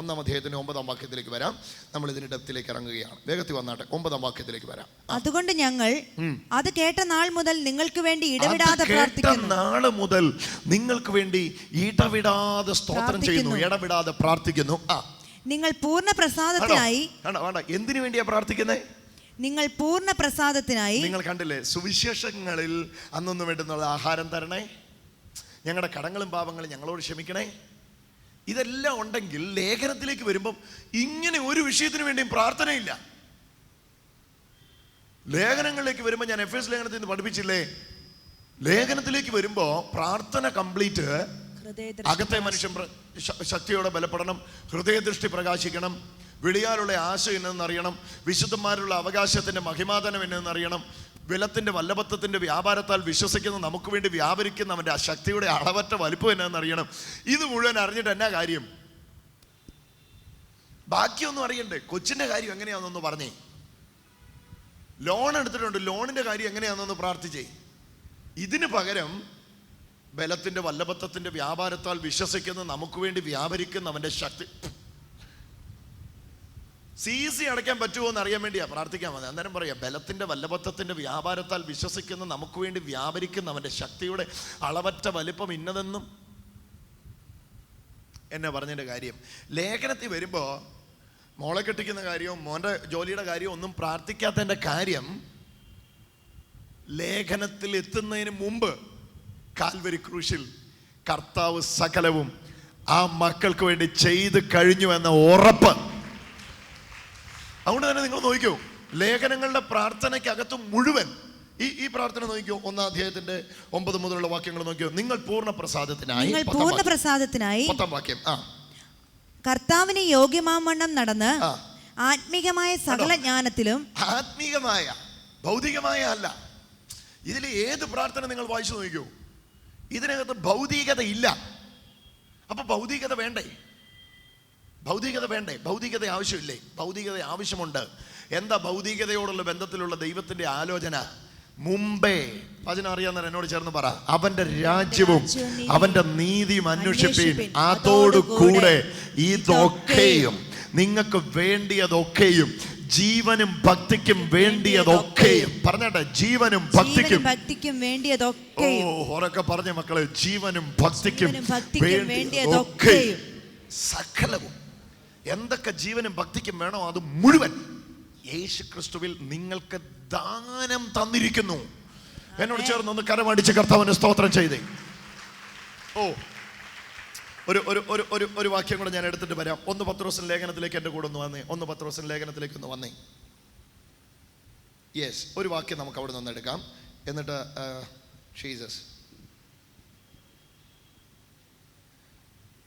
ഒന്നാം അധ്യായത്തിന് ഒമ്പതാം വാക്യത്തിലേക്ക് വരാം. നമ്മൾ ഇതിന്റെ ഡെപ്തിലേക്ക് ഇറങ്ങുകയാണ്. വേഗത്തിൽ വന്നാട്ടെ ഒമ്പതാം വാക്യത്തിലേക്ക് വരാം. അതുകൊണ്ട് ഞങ്ങൾ അത് കേട്ട നാൾ മുതൽ നിങ്ങൾക്ക് വേണ്ടി ഇടവിടാതെ നാൾ മുതൽ നിങ്ങൾക്ക് വേണ്ടി ഇടവിടാതെ സ്തോത്രം ചെയ്യുന്നു. ഇടവിടാതെ പ്രാർത്ഥിക്കുന്നു. ആ. നിങ്ങൾ പൂർണ? പ്രസാദത്തിനായി എന്തിനു വേണ്ടിയാ പ്രാർത്ഥിക്കുന്നത് നിങ്ങൾ പൂർണ പ്രസാദത്തിനായി നിങ്ങൾ കണ്ടില്ലേ സുവിശേഷങ്ങളിൽ അന്നൊന്നും വേണ്ടുന്നുള്ള ആഹാരം തരണേ? ഞങ്ങളുടെ കടങ്ങളും പാപങ്ങളും ഞങ്ങളോട് ക്ഷമിക്കണേ? ഇതെല്ലാം ഉണ്ടെങ്കിൽ ലേഖനത്തിലേക്ക് വരുമ്പം ഇങ്ങനെ ഒരു വിഷയത്തിന് വേണ്ടിയും പ്രാർത്ഥനയില്ല. ലേഖനങ്ങളിലേക്ക് വരുമ്പോൾ ഞാൻ എഫ് എസ് ലേഖനത്തിൽ നിന്ന് പഠിപ്പിച്ചില്ലേ? ലേഖനത്തിലേക്ക് വരുമ്പോൾ പ്രാർത്ഥന കംപ്ലീറ്റ്. അകത്തെ മനുഷ്യൻ ശക്തിയോടെ ബലപ്പെടണം. ഹൃദയദൃഷ്ടി പ്രകാശിക്കണം. വിളിയാലുള്ള ആശ എന്നറിയണം വിശുദ്ധന്മാരുള്ള അവകാശത്തിന്റെ മഹിമാതനം എന്നറിയണം വിലത്തിന്റെ വല്ലഭത്വത്തിന്റെ വ്യാപാരത്താൽ വിശ്വസിക്കുന്ന നമുക്ക് വേണ്ടി വ്യാപരിക്കുന്ന അവന്റെ ആ ശക്തിയുടെ അളവറ്റ വലിപ്പം അറിയണം. ഇത് മുഴുവൻ അറിഞ്ഞിട്ട് എന്നാ കാര്യം? ബാക്കിയൊന്നും അറിയണ്ടേ? കൊച്ചിന്റെ കാര്യം എങ്ങനെയാണെന്നൊന്ന് പറഞ്ഞേ. ലോൺ എടുത്തിട്ടുണ്ട്. ലോണിന്റെ കാര്യം എങ്ങനെയാണെന്നൊന്ന് പ്രാർത്ഥിച്ചേ. ഇതിന് പകരം ബലത്തിന്റെ വല്ലഭത്വത്തിന്റെ വ്യാപാരത്താൽ വിശ്വസിക്കുന്ന നമുക്ക് വേണ്ടി വ്യാപരിക്കുന്ന അവന്റെ ശക്തി സി സി അടയ്ക്കാൻ പറ്റുമോ എന്ന് അറിയാൻ വേണ്ടിയാ പ്രാർത്ഥിക്കാൻ മതി അന്നേരം പറയാം ബലത്തിന്റെ വല്ലഭത്വത്തിന്റെ വ്യാപാരത്താൽ വിശ്വസിക്കുന്ന നമുക്ക് വേണ്ടി വ്യാപരിക്കുന്ന അവന്റെ ശക്തിയുടെ അളവറ്റ വലിപ്പം ഇന്നതെന്നും എന്നെ പറഞ്ഞതിന്റെ കാര്യം. ലേഖനത്തിൽ വരുമ്പോൾ മോളെ കെട്ടിക്കുന്ന കാര്യവും മോന്റെ ജോലിയുടെ കാര്യവും ഒന്നും പ്രാർത്ഥിക്കാത്തതിന്റെ കാര്യം ലേഖനത്തിൽ എത്തുന്നതിന് മുമ്പ് കാൽവരി ക്രൂശിൽ കർത്താവ് സകലവും ആ മക്കൾക്ക് വേണ്ടി ചെയ്ത് കഴിഞ്ഞു എന്ന ഉറപ്പ് അതുകൊണ്ട് തന്നെ നിങ്ങൾ നോക്കിയോ ലേഖനങ്ങളുടെ പ്രാർത്ഥനയ്ക്കകത്ത് മുഴുവൻ ഈ ഈ പ്രാർത്ഥന നോക്കിയോ ഒന്നാം അധ്യായത്തിന്റെ ഒമ്പത് മുതലുള്ള വാക്യങ്ങൾ നോക്കിയോ നിങ്ങൾ പൂർണ പ്രസാദത്തിനായി നിങ്ങൾ പൂർണ. പ്രസാദത്തിനായി പത്താം വാക്യം ആ. കർത്താവിന് യോഗ്യമാവണ്ണം നടന്ന്. ആത്മീകമായ സകല ജ്ഞാനത്തിലും ആത്മീകമായ ഭൗതികമായ അല്ല. ഇതിൽ ഏത് പ്രാർത്ഥന നിങ്ങൾ വായിച്ചു നോക്കിയോ ഇതിനകത്ത് ഭൗതികത ഇല്ല. അപ്പൊ ഭൗതികത വേണ്ടേ? ഭൗതികത വേണ്ടേ? ഭൗതികത ആവശ്യമില്ലേ? ഭൗതികത ആവശ്യമുണ്ട്. എന്താ ഭൗതികതയോടുള്ള ബന്ധത്തിലുള്ള ദൈവത്തിന്റെ ആലോചന? മുമ്പേ. അറിയാവുന്നവർ എന്നോട് ചേർന്ന് പറ. അവന്റെ രാജ്യവും അവന്റെ നീതിയും അന്വേഷിപ്പീൻ. അന്വേഷിപ്പീൻ. കൂടെ അതോടുകൂടെ ഇതൊക്കെയും നിങ്ങൾക്ക് വേണ്ടിയതൊക്കെയും ജീവനും ഭക്തിക്കും വേണ്ടിയതൊക്കെയും. പറഞ്ഞട്ടെ ജീവനും ഭക്തിക്കും. ഭക്തിക്കും വേണ്ടിയതൊക്കെ ഓരൊക്കെ പറഞ്ഞ മക്കളെ ജീവനും ഭക്തിക്കും വേണ്ടിയതൊക്കെയും. സകലവും. എന്തൊക്കെ ജീവനും ഭക്തിക്കും വേണോ അത് മുഴുവൻ യേശു ക്രിസ്തുവിൽ നിങ്ങൾക്ക് ദാനം തന്നിരിക്കുന്നു. എന്നോട് ചേർന്ന് ഒന്ന് കരമടിച്ച് കർത്താവിന് സ്തോത്രം ചെയ്തേ. ഓ ഒരു ഒരു ഒരു ഒരു ഒരു വാക്യം കൂടെ ഞാൻ എടുത്തിട്ട് വരാം. ഒന്ന് പത്ത് ദിവസം ലേഖനത്തിലേക്ക് എന്റെ കൂടെ ഒന്ന് വന്നേ. ഒന്ന് പത്ത് ദിവസം ലേഖനത്തിലേക്ക് ഒന്ന് വന്നേ. യെസ് ഒരു വാക്യം നമുക്ക് അവിടെ നിന്ന് എടുക്കാം. എന്നിട്ട് ഷീസസ്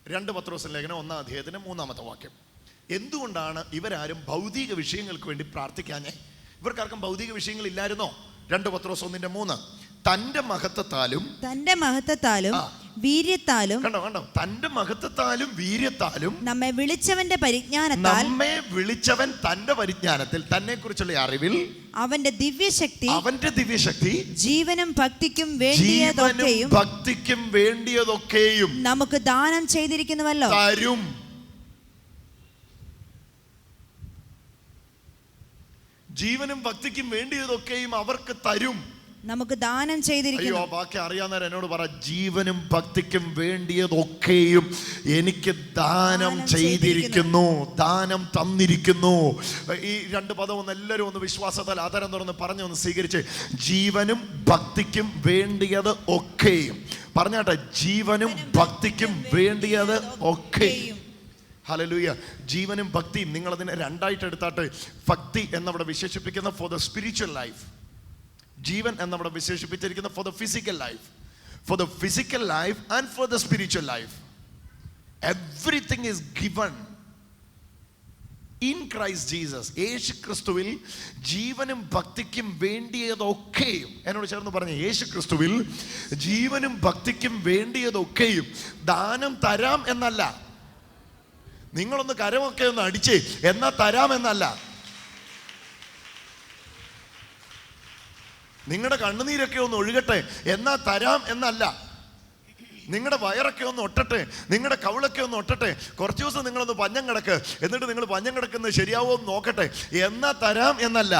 രണ്ട് പത്ത് ദിവസം ലേഖനം ഒന്നാം അധ്യായത്തിന് മൂന്നാമത്തെ വാക്യം. എന്തുകൊണ്ടാണ് ഇവരാരും ഭൗതിക വിഷയങ്ങൾക്ക് വേണ്ടി പ്രാർത്ഥിക്കാഞ്ഞേ? ഇവർക്കാർക്കും ഭൗതിക വിഷയങ്ങൾ ഇല്ലായിരുന്നോ രണ്ട് പത്രോസ് ഒന്നിന്റെ മൂന്ന്. തന്റെ മഹത്വത്താലും തന്റെ മഹത്വത്താലും. വീര്യത്താലും കണ്ടോ കണ്ടോ? തന്റെ മഹത്വത്താലും വീര്യത്താലും നമ്മെ വിളിച്ചവന്റെ പരിജ്ഞാനത്താൽ നമ്മെ വിളിച്ചവൻ തന്റെ പരിജ്ഞാനത്തിൽ തന്നെ കുറിച്ചുള്ള അറിവിൽ അവന്റെ ദിവ്യശക്തി അവന്റെ ദിവ്യശക്തി ജീവനും ഭക്തിക്കും ജീവനും വേണ്ടിയതൊക്കെയും ഭക്തിക്കും വേണ്ടിയതൊക്കെയും നമുക്ക് ദാനം ചെയ്തിരിക്കുന്നുവല്ലോ. തരും. ജീവനും ഭക്തിക്കും വേണ്ടിയതൊക്കെയും അവർക്ക് തരും. നമുക്ക് ദാനം ചെയ്തിരിക്കുന്നു. അയ്യോ ബാക്കി അറിയാവുന്നവർ എന്നോട് പറ ജീവനും ഭക്തിക്കും വേണ്ടിയതൊക്കെയും എനിക്ക് ദാനം ചെയ്തിരിക്കുന്നു ദാനം തന്നിരിക്കുന്നു. ഈ രണ്ട് പദം ഒന്ന് എല്ലാവരും ഒന്ന് വിശ്വാസത്താൽ ആദരം തുറന്ന് പറഞ്ഞു ഒന്ന് സ്വീകരിച്ച് ജീവനും ഭക്തിക്കും വേണ്ടിയത് ഒക്കെയും. പറഞ്ഞാട്ടെ ജീവനും ഭക്തിക്കും വേണ്ടിയത് ഒക്കെയും. ഹലലൂയ ജീവനും ഭക്തിയും നിങ്ങളതിനെ രണ്ടായിട്ട് എടുത്താട്ട് ഭക്തി എന്നവിടെ വിശേഷിപ്പിക്കുന്ന ഫോർ ദ സ്പിരിച്വൽ ലൈഫ് ജീവൻ എന്നവിടെ വിശേഷിപ്പിച്ചിരിക്കുന്ന for the physical life for the physical life and for the spiritual life everything is given in Christ Jesus യേശു ക്രിസ്തുവിൽ ജീവനും ഭക്തിക്കും വേണ്ടിയതൊക്കെയും. എന്നോട് ചേർന്ന് പറഞ്ഞു യേശു ക്രിസ്തുവിൽ ജീവനും ഭക്തിക്കും വേണ്ടിയതൊക്കെയും. ദാനം തരാം എന്നല്ല. നിങ്ങളൊന്ന് കരമൊക്കെ ഒന്ന് അടിച്ച്. എന്നാ തരാമെന്നല്ല. നിങ്ങളുടെ കണ്ണുനീരൊക്കെ ഒന്ന് ഒഴുകട്ടെ. എന്നാ തരാം എന്നല്ല. നിങ്ങളുടെ വയറൊക്കെ ഒന്ന് ഒട്ടട്ടെ നിങ്ങളുടെ കവിളൊക്കെ ഒന്ന് ഒട്ടട്ടെ കുറച്ച് ദിവസം നിങ്ങളൊന്ന് പഞ്ഞം കിടക്ക് എന്നിട്ട് നിങ്ങൾ പഞ്ഞം കിടക്കുന്നത് ശരിയാവോ എന്ന് നോക്കട്ടെ എന്നാ തരാം എന്നല്ല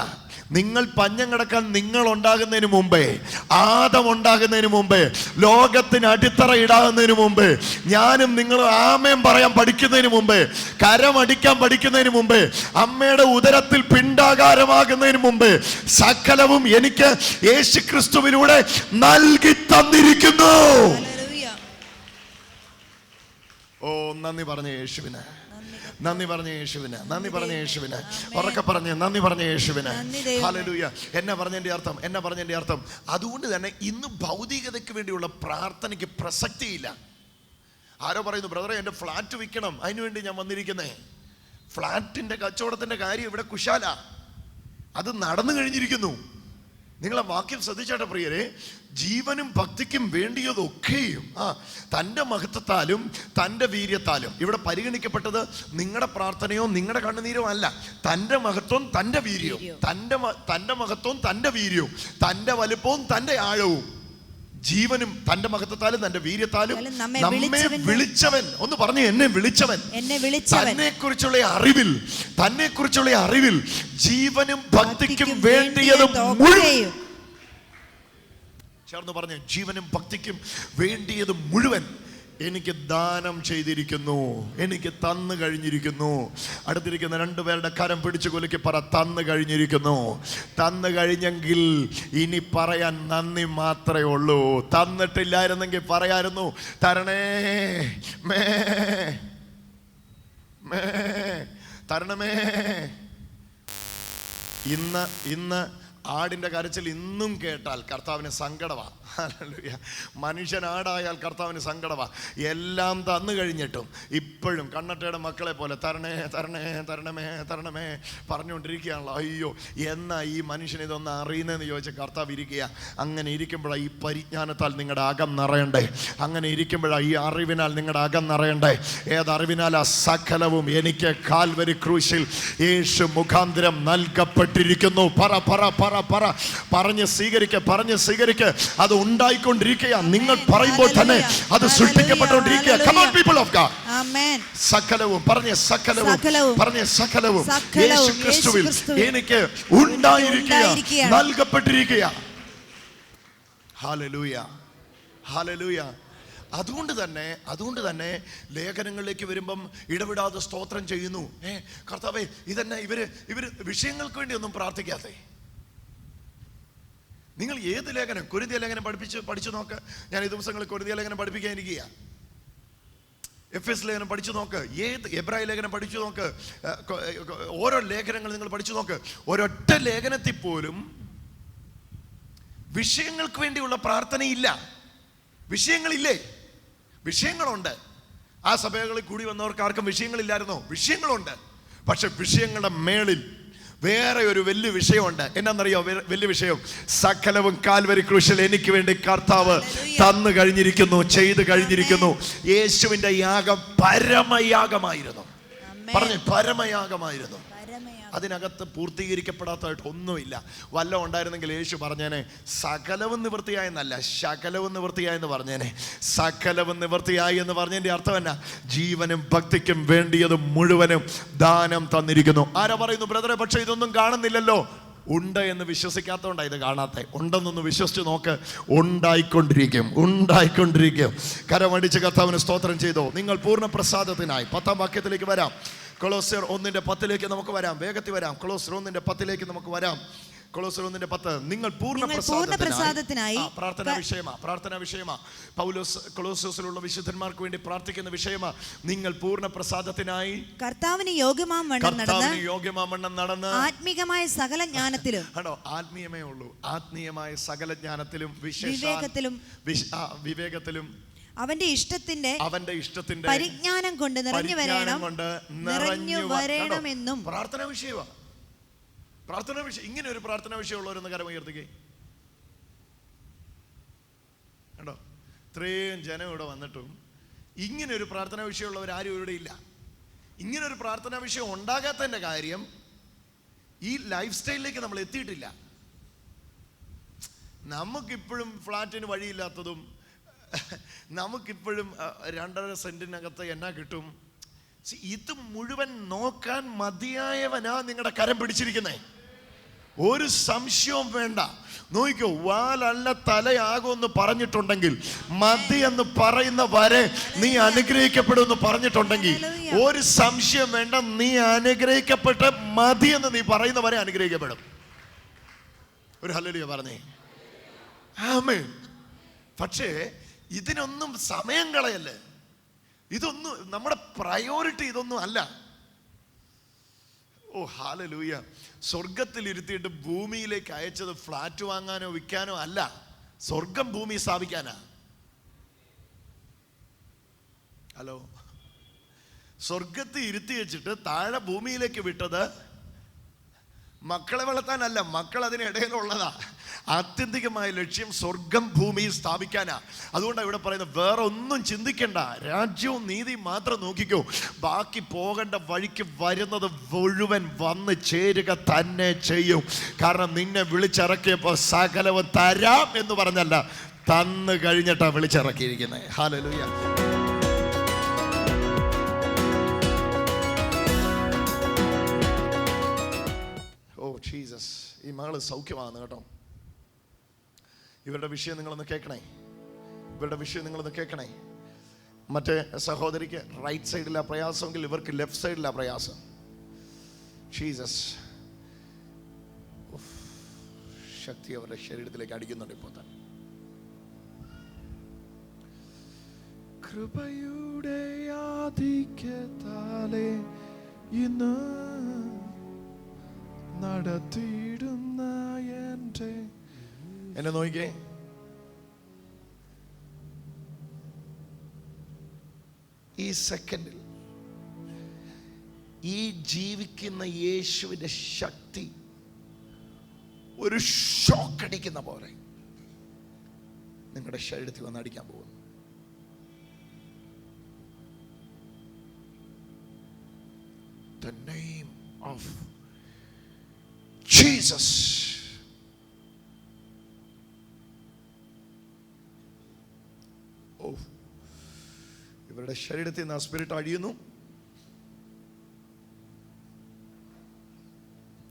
നിങ്ങൾ പഞ്ഞം കിടക്കാൻ നിങ്ങൾ ഉണ്ടാകുന്നതിന് മുമ്പേ ആദം ഉണ്ടാകുന്നതിന് മുമ്പേ ലോകത്തിന് അടിത്തറ ഇടാകുന്നതിന് മുമ്പേ ഞാനും നിങ്ങളും ആമയം പറയാൻ പഠിക്കുന്നതിന് മുമ്പേ കരമടിക്കാൻ പഠിക്കുന്നതിന് മുമ്പേ അമ്മയുടെ ഉദരത്തിൽ പിണ്ടാകാരമാകുന്നതിന് മുമ്പേ സകലവും എനിക്ക് യേശു ക്രിസ്തുവിലൂടെ നൽകി തന്നിരിക്കുന്നു. ഓ നന്ദി പറഞ്ഞ യേശുവിന്. നന്ദി. പറഞ്ഞ യേശുവിന്. നന്ദി പറഞ്ഞ യേശുവിന്. ഉറക്കെ പറഞ്ഞ് നന്ദി പറഞ്ഞ യേശുവിന്. ഹാലലൂയ എന്നെ പറഞ്ഞതിന്റെ അർത്ഥം എന്നെ പറഞ്ഞതിന്റെ അർത്ഥം. അതുകൊണ്ട് തന്നെ ഇന്ന് ഭൗതികതയ്ക്ക് വേണ്ടിയുള്ള പ്രാർത്ഥനയ്ക്ക് പ്രസക്തിയില്ല. ആരോ പറയുന്നു ബ്രദറെ എന്റെ ഫ്ലാറ്റ് വിൽക്കണം. അതിനുവേണ്ടി ഞാൻ വന്നിരിക്കുന്നേ. ഫ്ലാറ്റിന്റെ കച്ചവടത്തിന്റെ കാര്യം ഇവിടെ കുശാല. അത് നടന്നു കഴിഞ്ഞിരിക്കുന്നു. നിങ്ങളെ വാക്യം ശ്രദ്ധിച്ചാട്ടെ പ്രിയരെ? ജീവനും ഭക്തിക്കും വേണ്ടിയതൊക്കെയും ആ തന്റെ മഹത്വത്താലും തന്റെ വീര്യത്താലും. ഇവിടെ പരിഗണിക്കപ്പെട്ടത് നിങ്ങളുടെ പ്രാർത്ഥനയോ നിങ്ങളുടെ കണ്ണുനീരോ അല്ല. തന്റെ മഹത്വം തന്റെ വീര്യവും. വീര്യവും. തന്റെ തന്റെ മഹത്വവും തന്റെ വീര്യവും. തന്റെ വലുപ്പവും തന്റെ ആഴവും. ജീവനും തന്റെ മഹത്വത്താലും തന്റെ വീര്യത്താലും നമ്മെ വിളിച്ചവൻ ഒന്ന് പറഞ്ഞു എന്നെ വിളിച്ചവൻ. എന്നെ വിളിച്ചവൻ. തന്നെ കുറിച്ചുള്ള അറിവിൽ തന്നെ കുറിച്ചുള്ള അറിവിൽ ജീവനും ഭക്തിക്കും വേണ്ടിയതും വേണ്ടിയത് മുഴുവൻ ചേർന്ന് പറഞ്ഞു ജീവനും ഭക്തിക്കും വേണ്ടിയത് മുഴുവൻ എനിക്ക് ദാനം ചെയ്തിരിക്കുന്നു. എനിക്ക് തന്നു കഴിഞ്ഞിരിക്കുന്നു. അടുത്തിരിക്കുന്ന രണ്ടുപേരുടെ കരം പിടിച്ചു കൊലക്ക് പറ തന്നു കഴിഞ്ഞിരിക്കുന്നു. തന്നു കഴിഞ്ഞെങ്കിൽ ഇനി പറയാൻ നന്ദി മാത്രമേ ഉള്ളൂ. തന്നിട്ടില്ലായിരുന്നെങ്കിൽ പറയായിരുന്നു തരണേ മേ മേ തരണമേ. ഇന്ന് ഇന്ന് ആടിന്റെ കരച്ചിൽ ഇന്നും കേട്ടാൽ കർത്താവിന് സങ്കടമാ. ഹല്ലേലൂയ. മനുഷ്യൻ ആടായാൽ കർത്താവിന് സങ്കടമാ. എല്ലാം തന്നു കഴിഞ്ഞിട്ടും ഇപ്പോഴും കണ്ണട്ടയുടെ മക്കളെ പോലെ തരണേ തരണേ തരണമേ തരണമേ പറഞ്ഞുകൊണ്ടിരിക്കുകയാണല്ലോ. അയ്യോ എന്നാ ഈ മനുഷ്യൻ ഇതൊന്ന് അറിയുന്നതെന്ന് ചോദിച്ച കർത്താവ് ഇരിക്കുക അങ്ങനെ ഇരിക്കുമ്പോഴാണ് ഈ പരിജ്ഞാനത്താൽ നിങ്ങളുടെ അകം നിറയണ്ടേ. അങ്ങനെ ഇരിക്കുമ്പോഴാണ് ഈ അറിവിനാൽ നിങ്ങളുടെ അകം നിറയണ്ടേ. ഏതറിവിനാൽ ആ സകലവും എനിക്ക് കാൽവരി ക്രൂശിൽ യേശു മുഖാന്തരം നൽകപ്പെട്ടിരിക്കുന്നു. പറ പറ പറ പറ. പറഞ്ഞ് സ്വീകരിക്ക പറഞ്ഞ് സ്വീകരിക്ക. അത് ഉണ്ടായിക്കൊണ്ടിരിക്കുക നിങ്ങൾ പറയുമ്പോൾ തന്നെ അത് സൃഷ്ടിക്കപ്പെട്ടുകൊണ്ടിരിക്കുക of God. ആമേൻ സകലവും പറഞ്ഞ സകലവും സകലവും. പറഞ്ഞ സകലവും. സകലവും. യേശു ക്രിസ്തുവിൽ യേശുക്രിസ്തുവിൽ എനിക്ക് ഉണ്ടായിരിക്കുക ഉണ്ടായിരിക്കുകയാണ്. നൽകപ്പെട്ടിരിക്കുക ഹാലലൂയ ഹാലലൂയ അതുകൊണ്ട് തന്നെ അതുകൊണ്ട് തന്നെ ലേഖനങ്ങളിലേക്ക് വരുമ്പം ഇടപെടാതെ സ്തോത്രം ചെയ്യുന്നു. ഏ കർത്താവേ ഇതന്നെ ഇവർ ഇവർ വിഷയങ്ങൾക്ക് വേണ്ടി ഒന്നും പ്രാർത്ഥിക്കാതെ. നിങ്ങൾ ഏത് ലേഖനം? കുരുതിയ ലേഖനം പഠിപ്പിച്ച് പഠിച്ചു നോക്ക്. ഞാൻ ഈ ദിവസങ്ങളിൽ കുരുതിയ ലേഖനം പഠിപ്പിക്കാൻ ഇരിക്കുക എഫ് എസ് ലേഖനം പഠിച്ചു നോക്ക്. ഏത് എബ്രായ ലേഖനം പഠിച്ചു നോക്ക്. ഓരോ ലേഖനങ്ങൾ നിങ്ങൾ പഠിച്ചു നോക്ക്. ഒരൊറ്റ ലേഖനത്തിൽ പോലും വിഷയങ്ങൾക്ക് വേണ്ടിയുള്ള പ്രാർത്ഥനയില്ല. വിഷയങ്ങളില്ലേ? വിഷയങ്ങളുണ്ട്. ആ സഭകളിൽ കൂടി വന്നവർക്ക് ആർക്കും വിഷയങ്ങളില്ലായിരുന്നോ. വിഷയങ്ങളുണ്ട്. പക്ഷെ വിഷയങ്ങളുടെ മേളിൽ വേറെ ഒരു വലിയ വിഷയമുണ്ട്. എന്നാന്നറിയോ? വലിയ വിഷയം. സകലവും കാൽവരി ക്രൂശിൽ എനിക്ക് വേണ്ടി കർത്താവ് തന്നു കഴിഞ്ഞിരിക്കുന്നു ചെയ്തു കഴിഞ്ഞിരിക്കുന്നു. യേശുവിന്റെ യാഗം പരമയാഗമായിരുന്നു. പറഞ്ഞു പരമയാഗമായിരുന്നു. പരമയാ- അതിനകത്ത് പൂർത്തീകരിക്കപ്പെടാത്തതായിട്ട് ഒന്നുമില്ല. വല്ല ഉണ്ടായിരുന്നെങ്കിൽ യേശു പറഞ്ഞേനെ സകലവും നിവൃത്തിയായെന്നല്ല ശകലവും നിവൃത്തിയായെന്ന് പറഞ്ഞേനെ. സകലവും നിവൃത്തിയായി എന്ന് പറഞ്ഞതിന്റെ അർത്ഥം എന്നാ? ജീവനും ഭക്തിക്കും വേണ്ടിയത് മുഴുവനും ദാനം തന്നിരിക്കുന്നു. ആരാ പറയുന്നു ബ്രദറെ പക്ഷേ ഇതൊന്നും കാണുന്നില്ലല്ലോ. ഉണ്ട് എന്ന് വിശ്വസിക്കാത്തതുകൊണ്ടാണ് ഇത് കാണാത്ത. ഉണ്ടെന്നൊന്ന് വിശ്വസിച്ച് നോക്ക്. ഉണ്ടായിക്കൊണ്ടിരിക്കും ഉണ്ടായിക്കൊണ്ടിരിക്കും. കരമടിച്ച് കർത്താവിന് സ്തോത്രം ചെയ്തോ. നിങ്ങൾ പൂർണ പ്രസാദത്തിനായി. പത്താം വാക്യത്തിലേക്ക് വരാം. കൊളോസർ ഒന്നിന്റെ പത്തിലേക്ക് നമുക്ക് വരാം. വേഗത്തിൽ വരാം. കൊളോസർ ഒന്നിന്റെ പത്തിലേക്ക് നമുക്ക് വരാം. കൊളോസർ ഒന്നിന്റെ പത്ത്. നിങ്ങൾ പൂർണ പ്രസാദത്തിനായി പ്രാർത്ഥന വിഷയമാ പ്രാർത്ഥനാ വിഷയമാ. പൗലോസ് കൊളോസോസിലുള്ള വിശുദ്ധന്മാർക്ക് വേണ്ടി പ്രാർത്ഥിക്കുന്ന വിഷയമാ. നിങ്ങൾ പൂർണ പ്രസാദത്തിനായി കർത്താവിന് യോഗ്യമാം വണ്ണം നടന്ന് യോഗ്യമാമണ്ണം നടന്ന് ആത്മീകമായ സകല ജ്ഞാനത്തിലും ആണോ ആത്മീയമേ ഉള്ളൂ. ആത്മീയമായ സകല ജ്ഞാനത്തിലും വിവേകത്തിലും വിവേകത്തിലും അവന്റെ ഇഷ്ടത്തിന്റെ അവന്റെ ഇഷ്ടത്തിന്റെ പരിജ്ഞാനം കൊണ്ട് നിറഞ്ഞു വരണം. കൊണ്ട് നിറഞ്ഞു വരണം. വരണമെന്നും. പ്രാർത്ഥന വിഷയമാണ് പ്രാർത്ഥന വിഷയം. ഇങ്ങനെ ഒരു പ്രാർത്ഥന വിഷയമുള്ളവരെന്ന് കരം ഉയർത്തിക്കേ. കണ്ടോ? ഇത്രയും ജനം ഇവിടെ വന്നിട്ടും ഇങ്ങനെ ഒരു പ്രാർത്ഥന വിഷയമുള്ളവർ ആരും ഇവിടെ ഇല്ല. ഇങ്ങനെ ഒരു പ്രാർത്ഥന വിഷയം ഉണ്ടാകാത്തതിന്റെ കാര്യം ഈ ലൈഫ് സ്റ്റൈലിലേക്ക് നമ്മൾ എത്തിയിട്ടില്ല. നമുക്കിപ്പോഴും ഫ്ലാറ്റിന് വഴിയില്ലാത്തതും നമുക്കിപ്പോഴും രണ്ടര സെന്റിനകത്ത് എന്നാ കിട്ടും? ഇത് മുഴുവൻ നോക്കാൻ മതിയായവനാ നിങ്ങളുടെ കരം പിടിച്ചിരിക്കുന്നേ. ഒരു സംശയവും വേണ്ട. നോക്കിക്കോ വാലല്ല തലയാകുമെന്ന് പറഞ്ഞിട്ടുണ്ടെങ്കിൽ മതി എന്ന് പറയുന്ന വരെ നീ അനുഗ്രഹിക്കപ്പെടുമെന്ന് പറഞ്ഞിട്ടുണ്ടെങ്കിൽ ഒരു സംശയം വേണ്ട നീ അനുഗ്രഹിക്കപ്പെട്ട് മതി എന്ന് നീ പറയുന്ന വരെ അനുഗ്രഹിക്കപ്പെടും. ഒരു ഹലോ പറഞ്ഞേ. ആമേ പക്ഷേ ഇതിനൊന്നും സമയം കളയല്ലേ? ഇതൊന്നും നമ്മുടെ പ്രയോറിറ്റി ഇതൊന്നും അല്ല. ഓ ഹാലലൂയ സ്വർഗത്തിൽ ഇരുത്തിയിട്ട് ഭൂമിയിലേക്ക് അയച്ചത് ഫ്ലാറ്റ് വാങ്ങാനോ വിൽക്കാനോ അല്ല. സ്വർഗം ഭൂമി സ്ഥാപിക്കാനാ. ഹലോ. സ്വർഗത്തിൽ ഇരുത്തി വെച്ചിട്ട് താഴെ ഭൂമിയിലേക്ക് വിട്ടത് മക്കളെ വളർത്താനല്ല മക്കൾ അതിനിടയിലുള്ളതാ ആത്യന്തികമായ ലക്ഷ്യം സ്വർഗം ഭൂമിയിൽ സ്ഥാപിക്കാനാ. അതുകൊണ്ടാണ് ഇവിടെ പറയുന്നത് വേറെ ഒന്നും ചിന്തിക്കേണ്ട. രാജ്യവും നീതി മാത്രം നോക്കിക്കോ. ബാക്കി പോകേണ്ട വഴിക്ക് വരുന്നത് മുഴുവൻ വന്ന് ചേരുക തന്നെ ചെയ്യും. കാരണം നിന്നെ വിളിച്ചിറക്കിയപ്പോൾ സകലവും തരാം എന്ന് പറഞ്ഞല്ല തന്നു കഴിഞ്ഞിട്ടാ വിളിച്ചിറക്കിയിരിക്കുന്നത് ഹാലലൂയ ഓ ജീസസ്. ഈ മകൾ സൗഖ്യമാണ് കേട്ടോ. ഇവരുടെ വിഷയം നിങ്ങളൊന്ന് കേൾക്കണേ. ഇവരുടെ വിഷയം നിങ്ങളൊന്ന് കേൾക്കണേ. മറ്റേ സഹോദരിക്ക് റൈറ്റ് സൈഡിലെ പ്രയാസമെങ്കിൽ ഇവർക്ക് ലെഫ്റ്റ് സൈഡിലെ പ്രയാസം. ഷീസസ് ശക്തി അവരുടെ ശരീരത്തിലേക്ക് അടിക്കുന്നുണ്ട് ഇപ്പോൾ തന്നെ. കൃപയുടെ ആധിക്യത്താലെ ഇന്ന് എന്റെ എന്നെ നോക്കിക്കേ ഈ സെക്കൻഡിൽ ഈ ജീവിക്കുന്ന യേശുവിന്റെ ശക്തി ഒരു ഷോക്ക് അടിക്കുന്ന പോലെ നിങ്ങളുടെ ശരീരത്തിൽ വന്ന് അടിക്കാൻ പോകുന്നു The name ഓഫ് Jesus. ഇവരുടെ ശരീരത്തിൽ നിന്ന് ആ സ്പിരിറ്റ് അഴിയുന്നു.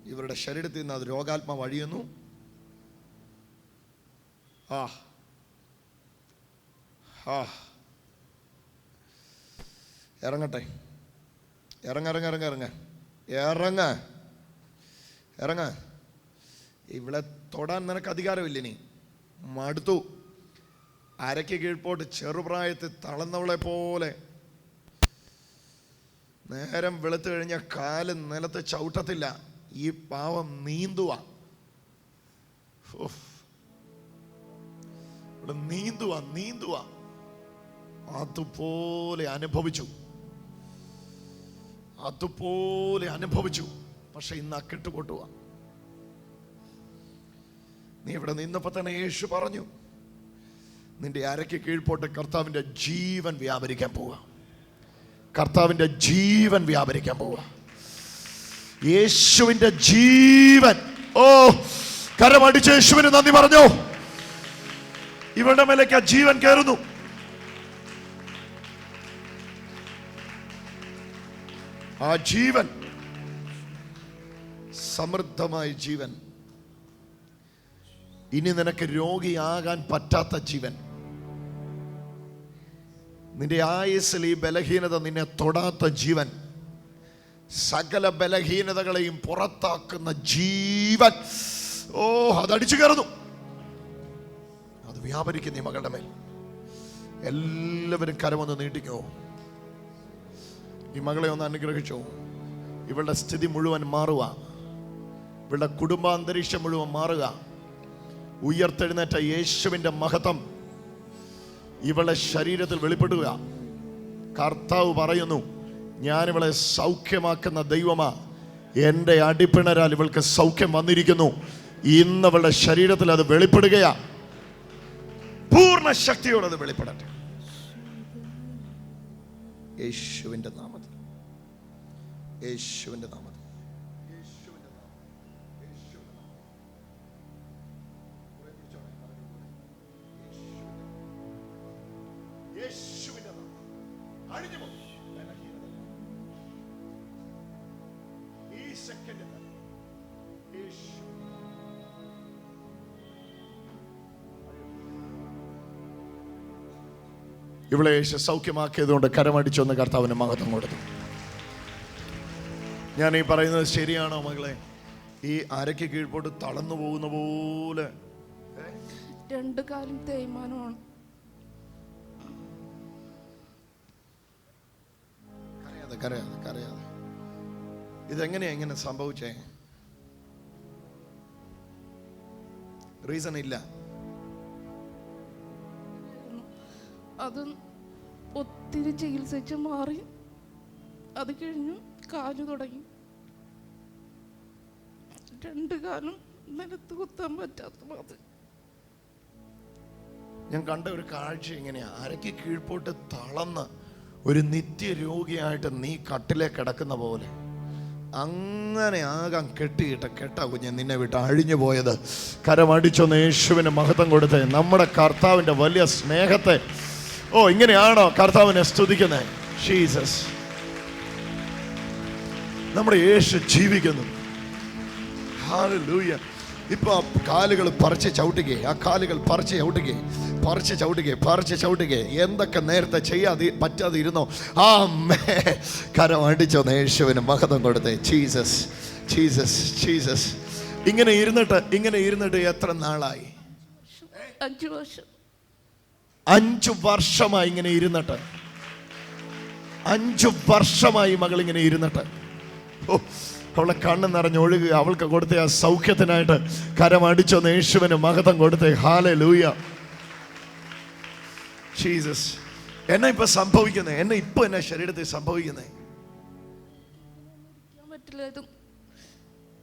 ഇവരുടെ ശരീരത്തിൽ നിന്ന് അത് രോഗാത്മാവ് അഴിയുന്നു. ആ. ആ. ഇറങ്ങട്ടെ. ഇറങ്ങ ഇറങ്ങ ഇറങ്ങ ഇറങ്ങ. ഇറങ്ങ. ഇറങ്ങ. ഇവിടെ തൊടാൻ നിനക്ക് അധികാരമില്ല നീ മടുത്തു. അരയ്ക്ക് കീഴ്പോട്ട് ചെറുപ്രായത്തിൽ തളർന്നവളെ പോലെ. നേരം വെളുത്തു കഴിഞ്ഞ കാൽ നിലത്ത് ചവിട്ടത്തില്ല. ഈ പാവം നീന്തുക ഇവിടെ നീന്തുക നീന്തുക അതുപോലെ അനുഭവിച്ചു. അതുപോലെ അനുഭവിച്ചു. പക്ഷെ ഇന്ന് അക്കിട്ട് കൊട്ടുക നീ ഇവിടെ നിന്നപ്പോ തന്നെ യേശു പറഞ്ഞു നിന്റെ അരയ്ക്ക് കീഴ്പോട്ട് കർത്താവിന്റെ ജീവൻ വ്യാപരിക്കാൻ പോവുക. കർത്താവിന്റെ ജീവൻ വ്യാപരിക്കാൻ പോവുക. യേശുവിന്റെ ജീവൻ. ഓ കരമടിച്ച് യേശുവിന് നന്ദി പറഞ്ഞോ? ഇവരുടെ മേലേക്ക് ആ ജീവൻ കയറുന്നു. ആ ജീവൻ സമൃദ്ധമായ ജീവൻ. ഇനി നിനക്ക് രോഗിയാകാൻ പറ്റാത്ത ജീവൻ. നിന്റെ ആയുസ്സിൽ ഈ ബലഹീനത നിന്നെ തൊടാത്ത ജീവൻ സകല ബലഹീനതകളെയും പുറത്താക്കുന്ന ജീവൻ. ഓ അതടിച്ചു കയറുന്നു. അത് വ്യാപരിക്കുന്നു ഈ മകളുടെ മേൽ. എല്ലാവരും കരമൊന്ന് നീട്ടിക്കോ. ഈ മകളെ ഒന്ന് അനുഗ്രഹിച്ചോ. ഇവളുടെ സ്ഥിതി മുഴുവൻ മാറുക. ഇവളുടെ കുടുംബാന്തരീക്ഷം മുഴുവൻ മാറുക. ഉയർത്തെഴുന്നേറ്റ യേശുവിന്റെ മഹത്വം ഇവളെ ശരീരത്തിൽ വെളിപ്പെടുക. കർത്താവ് പറയുന്നു ഞാൻ ഇവളെ സൗഖ്യമാക്കുന്ന ദൈവമാ. എന്റെ അടിപ്പിണരാൽ ഇവൾക്ക് സൗഖ്യം വന്നിരിക്കുന്നു. ഇന്ന് അവളുടെ ശരീരത്തിൽ അത് വെളിപ്പെടുകയാ. പൂർണ ശക്തിയോടെ അത് വെളിപ്പെടട്ടെ. യേശുവിന്റെ നാമത്തിൽ. യേശുവിന്റെ നാമത്തിൽ. സെക്കൻഡ് യേശു ഇവിടെ യേശു സൗഖ്യമാക്കിയതുകൊണ്ട് കരമടിച്ചൊന്ന് കർത്താവിന് മഹത്വം കൊടുത്തു. ഞാൻ ഈ പറയുന്നത് ശരിയാണോ മകളെ? ഈ അരയ്ക്ക് കീഴ്പോട്ട് തളർന്നു പോകുന്ന പോലെ. രണ്ടു കാലം തേയ്മാനമാണ്. കരയാതെ കരയാതെ കരയാതെ. ഇതെങ്ങനെയാ ഇങ്ങനെ സംഭവിച്ചേ? റീസൺ ഇല്ല. അത് ഒത്തിരി ചികിത്സിച്ച് മാറി അത് കഴിഞ്ഞു കാൽ തുടങ്ങി. രണ്ട് കാലും നിലത്ത് കുത്താൻ പറ്റാത്ത മാതിരി. ഞാൻ കണ്ട ഒരു കാഴ്ച ഇങ്ങനെയാ. അരയ്ക്ക് കീഴ്പോട്ട് തളന്ന് ഒരു നിത്യരോഗിയായിട്ട് നീ കട്ടിലെ കിടക്കുന്ന പോലെ. അങ്ങനെ ആകാൻ കെട്ടിയിട്ട് കെട്ട കുഞ്ഞ് നിന്നെ വിട്ട് അഴിഞ്ഞു പോയത്. കരമടിച്ചൊന്ന് യേശുവിന് മഹത്വം കൊടുത്ത്. നമ്മുടെ കർത്താവിന്റെ വലിയ സ്നേഹത്തെ. ഓ ഇങ്ങനെയാണോ കർത്താവിനെ സ്തുതിക്കുന്നത് ഷീസസ് നമ്മുടെ യേശു ജീവിക്കുന്നു. ഹാലലൂയ. ഇപ്പൊ കാലുകൾ പറിച്ച് ചവിട്ടുകയെ ആ കാലുകൾ പറിച്ച് ചവിട്ടുകയെ പറിച്ച് ചവിട്ടുകയെ പറിച്ച് ചവിട്ടുകയെ. എന്തൊക്കെ നേരത്തെ ചെയ്യാതെ പറ്റാതെ ഇരുന്നോ? ആ മേ കരം അടിച്ചോ യേശുവിന് മഹതം കൊടുത്തേ. Jesus Jesus Jesus. ഇങ്ങനെ ഇരുന്നിട്ട് ഇങ്ങനെ ഇരുന്നിട്ട് എത്ര നാളായി? അഞ്ചു വർഷം. അഞ്ചു വർഷമായി ഇങ്ങനെ ഇരുന്നിട്ട്. അഞ്ചു വർഷമായി മകൾ ഇങ്ങനെ ഇരുന്നിട്ട്. ഓ അവളെ കണ്ണ് നിറഞ്ഞൊഴുകുക അവൾക്ക് കൊടുത്ത ആ സൗഖ്യത്തിനായിട്ട് കരമടിച്ചോ യേശുവിന് മഹത്വം കൊടുത്തേ. ഹാലെ ലൂയ ജീസസ് എന്നെ ഇപ്പൊ സംഭവിക്കുന്നത് എന്നെ ഇപ്പൊ എന്നെ ശരീരത്തിൽ സംഭവിക്കുന്നത്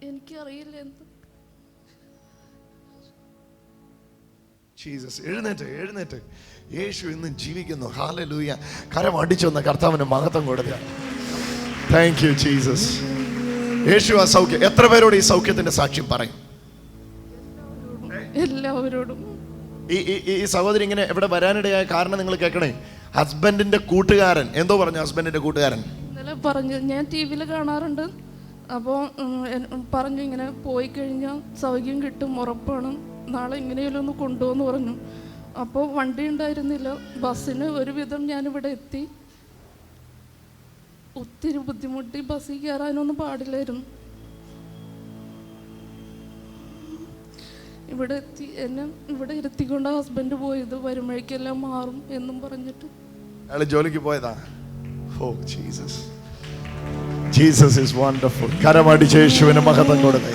എനിക്കറിയില്ല എന്ത്. ജീസസ് എഴുന്നേറ്റ് എഴുന്നേറ്റ്. യേശു ഇന്നും ജീവിക്കുന്നു. ഹാല ലൂയ കരം അടിച്ചൊന്ന് കർത്താവിന് മഹത്വം കൊടുക്കുക. താങ്ക് യു ജീസസ് യേശു ആ സൗഖ്യം എത്ര പേരോട് ഈ സൗഖ്യത്തിന്റെ സാക്ഷ്യം പറയും? എല്ലാവരോടും. ഈ ഈ- ഈ സഹോദരി ഇങ്ങനെ ഇവിടെ വരാനിടയായ കാരണം നിങ്ങൾ കേൾക്കണേ? ഹസ്ബൻഡിന്റെ കൂട്ടുകാരൻ. എന്തോ പറഞ്ഞു ഹസ്ബൻഡിന്റെ കൂട്ടുകാരൻ? ഇന്നലെ പറഞ്ഞു ഞാൻ ടി വിയിൽ കാണാറുണ്ട്. അപ്പോൾ പറഞ്ഞു ഇങ്ങനെ പോയി കഴിഞ്ഞാൽ സൗഖ്യം കിട്ടും ഉറപ്പാണ്. നാളെ ഇങ്ങനെയുള്ള ഒന്ന് കൊണ്ടുപോകുന്നു പറഞ്ഞു. അപ്പോൾ വണ്ടി ഉണ്ടായിരുന്നില്ല. ബസ്സിന് ഒരുവിധം ഞാനിവിടെ എത്തി. ഒത്തിരി ബുദ്ധിമുട്ടി ബസ്സിൽ കയറാനൊന്നും പാടില്ലായിരുന്നു. ഇവിടെ എത്തി എന്നെ ഇവിടെ ഇരുത്തിക്കൊണ്ട് ഹസ്ബൻഡ് പോയത് വരുമ്പോഴേക്കെല്ലാം മാറും എന്നും പറഞ്ഞിട്ട്. അയാൾ ജോലിക്ക് പോയതാ? Oh Jesus Jesus is wonderful കരമടിച്ച് യേശുവിന് മഹത്വം കൊടുത്തേ.